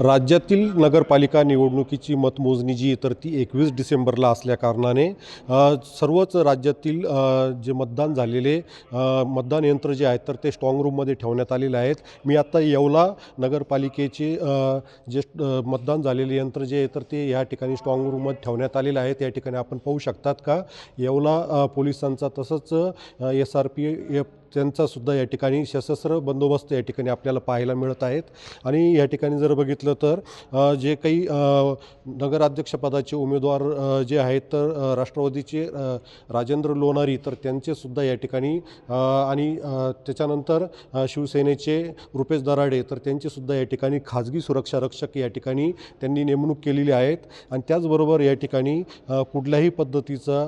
राज्यातील नगरपालिका निवडणुकीची मतमोजणी जी तर ती एकवीस डिसेंबरला असल्याकारणाने सर्वच राज्यातील जे मतदान झालेले मतदान यंत्र जे आहेत तर ते स्ट्रॉंग रूममध्ये ठेवण्यात आलेले आहेत. मी आत्ता येवला नगरपालिकेचे जे मतदान झालेले यंत्र जे आहे तर ते या ठिकाणी स्ट्रॉंग रूममध्ये ठेवण्यात आलेलं आहेत. या ठिकाणी आपण पाहू शकतात का? येवला पोलिसांचा तसंच एस आर पी एफ त्यांचासुद्धा या ठिकाणी सशस्त्र बंदोबस्त या ठिकाणी आपल्याला पाहायला मिळत आहेत. आणि या ठिकाणी जर बघितलं तर जे काही नगराध्यक्षपदाचे उमेदवार जे आहेत तर राष्ट्रवादीचे राजेंद्र लोणारी तर त्यांचेसुद्धा या ठिकाणी आणि त्याच्यानंतर शिवसेनेचे रुपेश दराडे तर त्यांचेसुद्धा या ठिकाणी खाजगी सुरक्षा रक्षक या ठिकाणी त्यांनी नेमणूक केलेली आहेत. आणि त्याचबरोबर या ठिकाणी कुठल्याही पद्धतीचा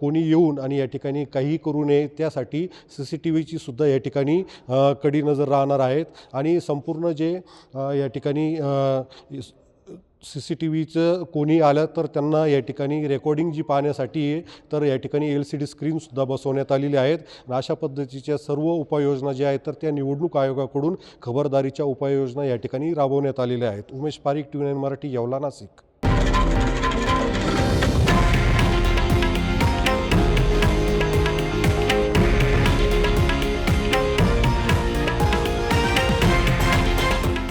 कोणी येऊन आणि या ठिकाणी काही करू नये त्यासाठी सी सी टी व्हीची सुद्धा या ठिकाणी कडी नजर राहणार आहेत. आणि संपूर्ण जे या ठिकाणी सी सी टी व्हीचं कोणी आलं तर त्यांना या ठिकाणी रेकॉर्डिंग जी पाहण्यासाठी आहे तर या ठिकाणी एल सी डी स्क्रीनसुद्धा बसवण्यात आलेली आहेत. अशा पद्धतीच्या सर्व उपाययोजना ज्या आहेत तर त्या निवडणूक आयोगाकडून खबरदारीच्या उपाययोजना या ठिकाणी राबवण्यात आलेल्या आहेत. Umesh Parik T V nine Marathi Yeola Nashik.